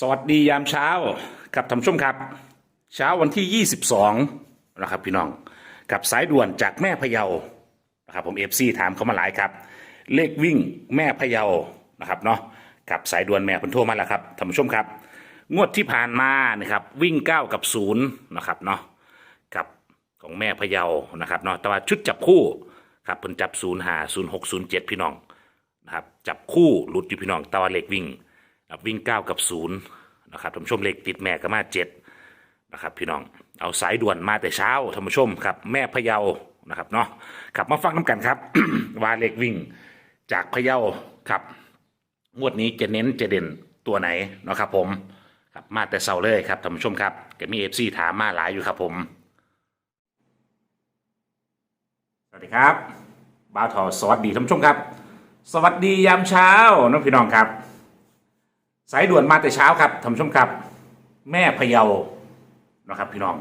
สวัสดียามเช้ากับท่านผู้ชมครับ เช้าวันที่ 22 นะครับพี่น้อง กับสายด่วนจากแม่พะเยานะครับผมเอฟซีถามเขามาหลายครับ เลขวิ่งแม่พะเยานะครับเนาะกับสายด่วนแม่คนโทรมาแล้วครับท่านผู้ชมครับ งวดที่ผ่านมานะครับวิ่ง 9 กับ0นะครับเนาะกับของแม่พะเยานะครับเนาะแต่ว่าชุดจับคู่ครับเพิ่นจับ0 5 0 6 0 7 พี่น้องนะครับจับคู่หลุดอยู่พี่น้องตะวันเล็กวิ่ง นะครับวิ่งเก้ากับศูนย์นะครับท่านผู้ชมเล็กติดแม่ก็มาเจ็ดนะครับพี่น้องเอาสายด่วนมาแต่เช้าท่านผู้ชมครับแม่พะเยานะครับเนาะขับมาฟังน้ำกันครับ ว่าเล็กวิ่งจากพะเยาครับงวดนี้จะเน้นจะเด่นตัวไหนเนาะครับผมครับมาแต่เช้าเลยครับท่านผู้ชมครับก็มีเอฟซีถามมาหลายอยู่ครับผม สวัสดีครับบ้าวทอสวัสดีท่านผู้ชมครับ สวัสดียามเช้าน้องพี่น้องครับ สายด่วนมาแต่เช้าครับท่านผู้ชมครับ แม่พะเยานะครับพี่น้อง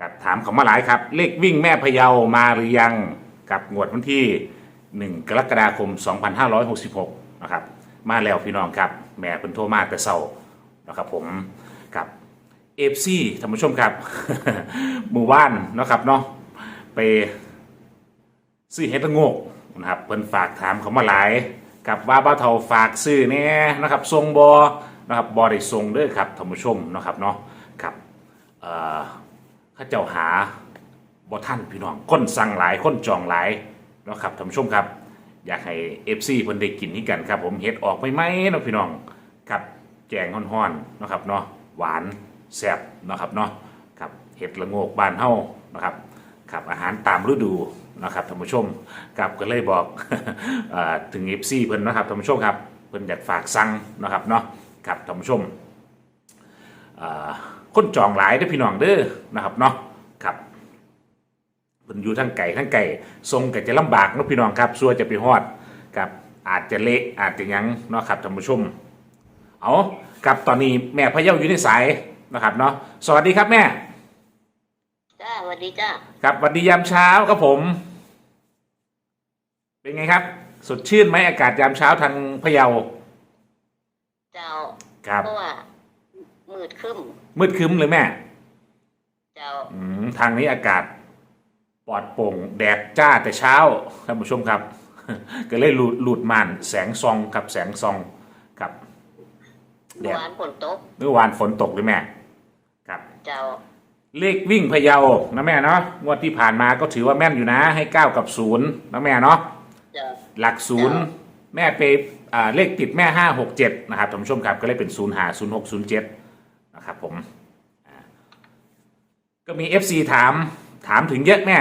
กับถามเขามาหลายครับ เลขวิ่งแม่พะเยามาหรือยังกับงวดวันที่ 1 กรกฎาคม 2566นะครับมาแล้วพี่น้องครับ แม่เป็นโทรมาแต่เช้านะครับผมกับเอฟซีท่านผู้ชมครับหมู่บ้านนะครับเนาะไปซื้อเฮ็ดละโงกนะครับเพิ่นฝากถามเขามาหลาย กับว่าบ้าเฒ่าฝากซื้อแน่นะครับทรงบอนะครับบอได้ทรงเด้อครับท่านผู้ชมนะครับเนาะครับเอ่อข้าเจ้าหาบ่ท่านพี่น้องคนสั่งหลายคนจองหลายนะครับท่านผู้ชมครับ อยากให้ FC เพิ่นได้กินที่กันครับ ผมเฮ็ดออกไปไหมนะพี่น้องครับแกงฮ้อนๆนะครับเนาะหวานแซ่บนะครับเนาะครับเฮ็ดละโงกบ้านเฮานะครับ ครับอาหารตามฤดูนะครับท่านผู้ชมกับก็เลยบอกอถึงเอฟซีเพิ่นนะครับท่านผู้ชมครับเพิ่นอยากฝากสั่งนะครับเนาะครับท่านผู้ชมคนจองหลายเด้อพี่น้องเด้อนะครับเนาะครับเพิ่นอยู่ทั้งไก่ทั้งไก่ทรงก็จะลำบากเนาะพี่น้องครับซัวจะไปฮอดกับอาจจะเละอาจจะยังเนาะครับท่านผู้ชมเอากับตอนนี้แม่พะเยาอยู่ในสายนะครับเนาะสวัสดีครับแม่ วัสดีจ้าครับสวัสดียามเช้าครับผม เป็นไงครับ สดชื่นไหมอากาศยามเช้าทางพะเยาเจ้าครับเพราะว่า มืดครึ้มมืดครึ้มเลยแม่ เจ้าอืมทางนี้อากาศ ปลอดโปร่งแดดจ้าแต่เช้าท่านผู้ชมครับ ก็เลยหลุดหลุดม่านแสงซองครับแสงซองครับแดเมื่อดวานฝนตกเมื่อวานฝนตกเลยแม่ ครับ เจ้า เลขวิ่งพะเยานะแม่เนาะงวดที่ผ่านมาก็ถือว่าแม่นอยู่นะ ให้เก้ากับศูนย์นะแม่เนาะเจ้าหลักศูนย์จ้แม่ไปอ่าเลขติดแม่ห้าหกเจ็ดนะครับท่านผู้ชมครับก็เลยเป็นศูนย์หาศูนย์หกศูนย์เจ็ดนะครับผมอ่าก็มี FC ถามถามถึงเยอะแม่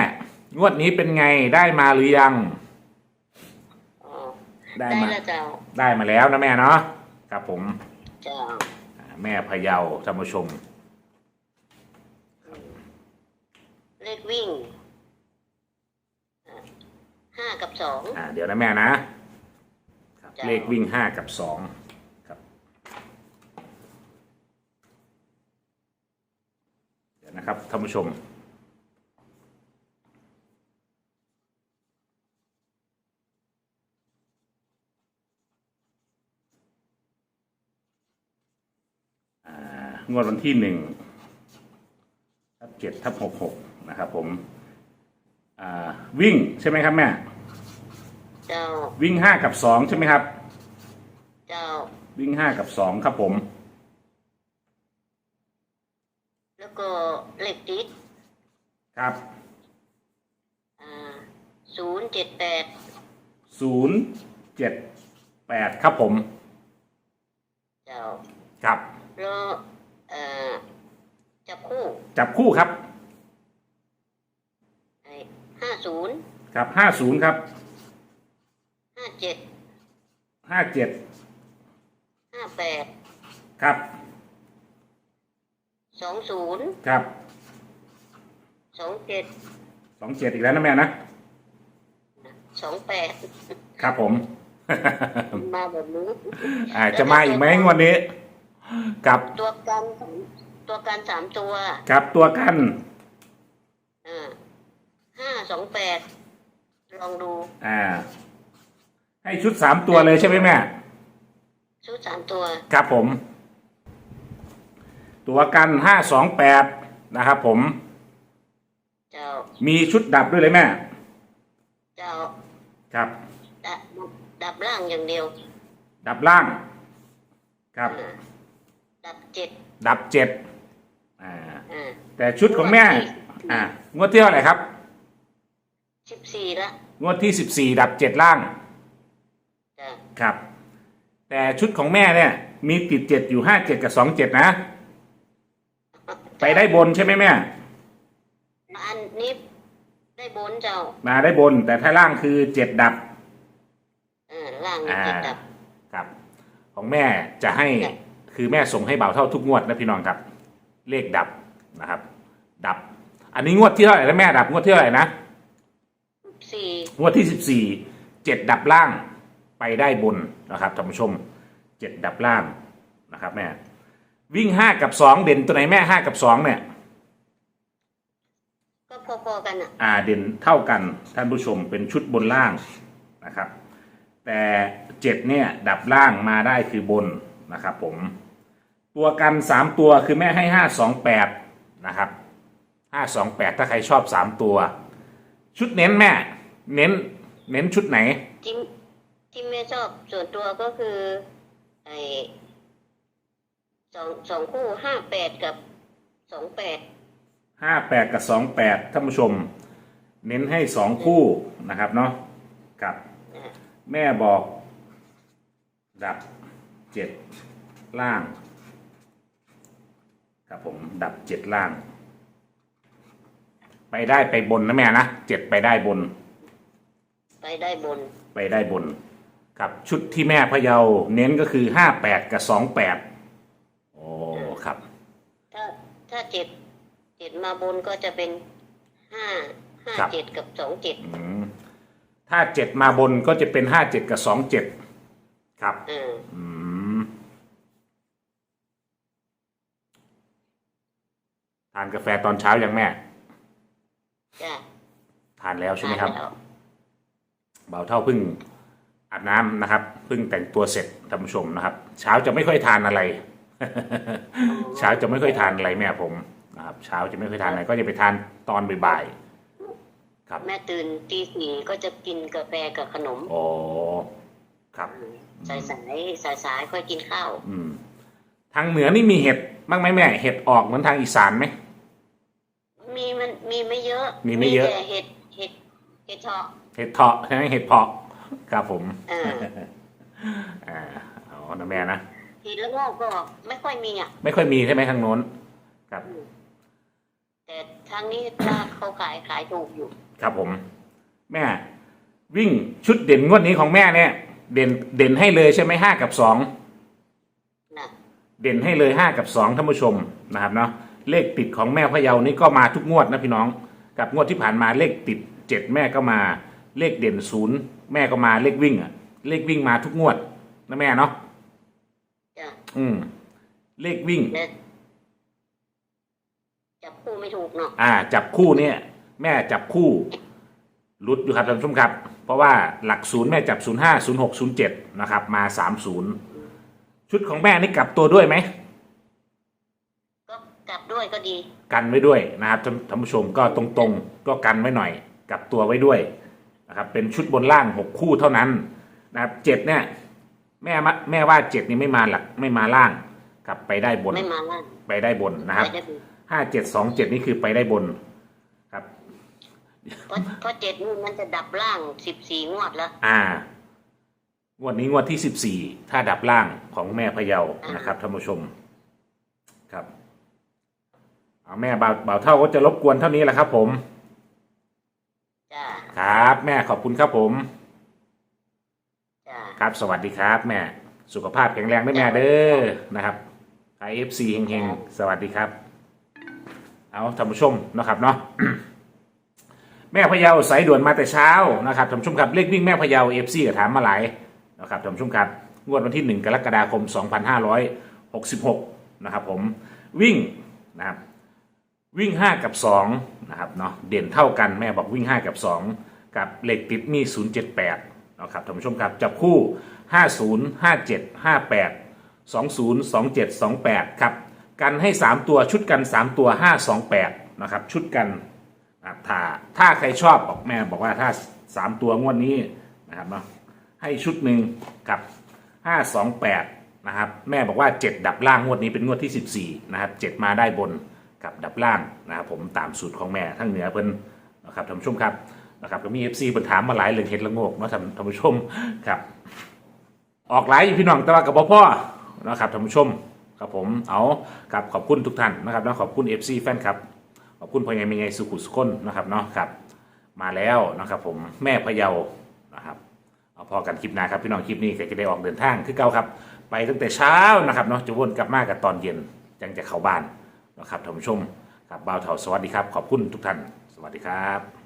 งวดนี้เป็นไงได้มาหรือยัง อ๋อได้ได้มา แล้วเจ้าได้มาแล้วนะแม่เนาะครับผม เจ้า อ่าแม่พะเยาท่านผู้ชม เลข วิ่งอ่าห้ากับสองอ่าเดี๋ยวนะแม่นะครับจ้ะเลขวิ่งห้ากับสองครับ เดี๋ยวนะครับท่านผู้ชมอ่างวดวันที่หนึ่งทับเจ็ดทับหกหก นะครับ ผมอ่าวิ่งใช่ไหมครับแม่ เจ้า วิ่งห้ากับสองใช่ไหมครับ เจ้า วิ่งห้ากับสองครับผม แล้วก็เลขติดครับอ่าศูนย์เจ็ดแปดศูนย์เจ็ดแปดครับผม เจ้า ครับแล้วเอ่อจับคู่ จับคู่ครับไอ้ห้า ศูนย์ครับห้าศูนย์ครับห้าเจ็ดห้าเจ็ดห้าแปดครับสองศูนย์ครับสองเจ็ดสองเจ็ดอีกแล้วนะแม่นะสองแปดครับผม มาแบบนี้อ่าจะมาอีกไหมงวันนี้กับตัวกันตัวกันสามตัว กับตัวกันอ่า ห้าสองแปดลองดูอ่า ให้ชุดสามตัวเลยใช่ไหมแม่ ชุดสามตัว ครับผม ตัวกันห้าสองแปดนะครับผม เจ้ามีชุดดับด้วยเลยแม่ เจ้าครับ ดับดับล่างอย่างเดียวดับล่าง ครับ อ่าดับเจ็ดดับเจ็ดอ่า อ่าแต่ชุดของแม่ อ่างวดที่เท่าไหร่ครับ สิบสี่ละงวดที่สิบสี่ดับเจ็ดล่างจ้ะครับ แต่ชุดของแม่เนี่ย มีติดเจ็ดอยู่ห้าเจ็ดกับสองเจ็ดนะ ไปได้บนใช่ไหมแม่ อันนี้ได้บนเจ้า มาได้บน แต่ถ้าล่างคือเจ็ดดับ เออล่างนี่อ่าเจ็ดดับ ครับ ของแม่จะให้ครับ คือแม่ส่งให้เบาเท่าทุกงวดนะพี่น้องครับ เลขดับนะครับ ดับ อันนี้งวดที่เท่าไหร่แล้วแม่ดับงวดที่เท่าไหร่นะสี่ งวดที่สิบสี่เจ็ดดับล่างไปได้บนนะครับท่านผู้ชมเจ็ดดับล่างนะครับแม่วิ่งห้ากับสองเด่นตัวไหนแม่ห้ากับสองเนี่ย ก็พอๆกันอะ อ่าเด่นเท่ากันท่านผู้ชมเป็นชุดบนล่างนะครับ แต่เจ็ดเนี่ย ดับล่างมาได้คือบนนะครับผมตัวกันสามตัวคือแม่ให้ห้าสองแปดนะครับห้าสองแปดถ้าใครชอบสามตัว ชุดเน้นแม่ เน้น เน้นชุดไหน ที่ที่แม่ชอบส่วนตัวก็คือไอสองสองคู่ห้าแปดกับสองแปดห้าแปดกับสองแปดท่านผู้ชม เน้นให้สองคู่นะครับเนาะครับแม่บอก ดับเจ็ดล่าง ครับผมดับเจ็ดล่าง ไปได้ไปบนนะแม่นะเจ็ดไปได้บน ไปได้บน ไปได้บน ครับชุดที่แม่พะเยาเน้นก็คือห้าแปดกับสองแปดโอ้ครับ ถ้าถ้าเจ็ดเจ็ดมาบนก็จะเป็นห้าห้าครับ เจ็ดกับสองเจ็ดอืมถ้าเจ็ดมาบนก็จะเป็นห้าเจ็ดกับสองเจ็ดครับ เอออืมทานกาแฟตอนเช้ายังแม่ จ้ะทานแล้วใช่ไหมครับ ทานแล้ว เบาเท่าเพึ่งอาบน้ำนะครับเพึ่งแต่งตัวเสร็จท่านผู้ชมนะครับ เช้าจะไม่ค่อยทานอะไร เช้าจะไม่ค่อยทานอะไรแม่ผมนะครับ เช้าจะไม่ค่อยทานอะไรก็จะไปทานตอนบ่ายๆครับแม่ตื่นตีสี่ก็จะกินกาแฟกับขนมโอ้ครับสายสายสายสายๆค่อยกินข้าวอืม ทางเหนือนี่มีเห็ดบ้างไหมแม่ เห็ดออกเหมือนทางอีสานไหมมีมันมีไม่เยอะ มีไม่เยอะแต่เห็ดเห็ดเห็ดเฉาะ เห็ดเถาะใช่ไหมเห็ดเพาะครับผมเอออ่าเอานะแม่นะทีละโงอกก็ไม่ค่อยมีอะ ไม่ค่อยมีใช่ไหมทางโน้น ครับ แต่ทางนี้ถ้าเขาขายขายถูกอยู่ ครับผม แม่ วิ่งชุดเด่นงวดนี้ของแม่เนี่ย เด่นเด่นให้เลยใช่ไหมห้ากับสองนะเด่นให้เลยห้ากับสองท่านผู้ชมนะครับเนาะเลขติดของแม่พะเยานี่ก็มาทุกงวดนะพี่น้อง กับงวดที่ผ่านมาเลขติดเจ็ดแม่ก็มา เลขเด่นศูนย์แม่ก็มาเลขวิ่งอะเลขวิ่งมาทุกงวดนะแม่เนาะจ้ะอืม เลขวิ่ง และจับคู่ไม่ถูกเนาะอ่า จับคู่เนี่ย แม่จับคู่รุดอยู่ครับท่านผู้ชมครับ เพราะว่าหลักศูนย์แม่จับศูนย์ห้าศูนย์หกศูนย์เจ็ดนะครับ มาสามศูนย์ชุดของแม่นี่กลับตัวด้วยไหม ก็กลับด้วยก็ดี กันไว้ด้วยนะครับท่านท่านผู้ชมก็ตรงๆ ก็กันไว้หน่อย กลับตัวไว้ด้วย นะครับเป็นชุดบนล่างหกคู่เท่านั้นนะครับเจ็ดเนี่ยแม่มะแม่ว่าเจ็ดนี่ไม่มาหลักไม่มาล่างกลับไปได้บนไม่มาล่างไปได้บนนะครับไปได้บนห้าเจ็ดสองเจ็ดนี่คือไปได้บนครับเพราะเพราะเจ็ดนี่มันจะดับล่างสิบสี่งวดแล้วอ่างวดนี้งวดที่สิบสี่ถ้าดับล่างของแม่พะเยานะครับท่านผู้ชม ครับเอาแม่เบาเบาเท่าก็จะรบกวนเท่านี้แหละครับ ผมจ้า ครับ แม่ขอบคุณครับผม จ้า ครับ สวัสดีครับ แม่ สุขภาพแข็งแรงด้วยแม่เด้อนะครับไอเอฟซีเฮงๆ สวัสดีครับ เอาท่านผู้ชมนะครับเนาะ แม่พะเยาสายด่วนมาแต่เช้านะครับท่านผู้ชมครับเลขวิ่งแม่พะเยาเอฟซีก็ถามมาหลายนะครับท่านผู้ชมครับงวดวันที่ 1 กรกฎาคม 2566 นะครับผมวิ่งนะครับ วิ่ง 5 กับ2นะครับเนาะเด่นเท่ากันแม่บอกวิ่ง 5 กับ 2 กับเหล็กติดมี078นะครับท่านผู้ชมครับจับคู่ 50 57 58 20 27 28ครับกันให้ 3 ตัวชุดกัน 3 ตัว 528นะครับชุดกันนะครับถ้าถ้าใครชอบบอกแม่บอกว่าถ้า 3 ตัวงวดนี้นะครับเนาะให้ชุดหนึ่งกับ528นะครับแม่บอกว่า 7 ดับล่างงวดนี้เป็นงวดที่ 14นะครับ7มาได้บน กับดับล่างนะครับผมตามสูตรของแม่ทั้งเหนือเพิ่นนะครับท่านผู้ชมครับนะครับก็มี FC เพิ่นถามมาหลายเรื่องเห็ดละโงกเนาะท่านท่านผู้ชมครับออกหลายอยู่พี่น้องแต่ว่ากับพ่อนะครับท่านผู้ชมครับผมเอาครับขอบคุณทุกท่านนะครับแล้วขอบคุณ FC แฟนครับขอบคุณพ่อใหญ่แม่ใหญ่สุขุสุคนนะครับเนาะครับมาแล้วนะครับผมแม่พะเยานะครับเอาพอกันคลิปหน้าครับพี่น้องคลิปนี้ก็จะได้ออกเดินทางคือเก่าครับ ไปตั้งแต่เช้านะครับเนาะจะวนกลับมากับตอนเย็นยังจะเข้าบ้าน นะครับท่านผู้ชมครับบ่าวเถาสวัสดีครับ ขอบคุณทุกท่าน สวัสดีครับ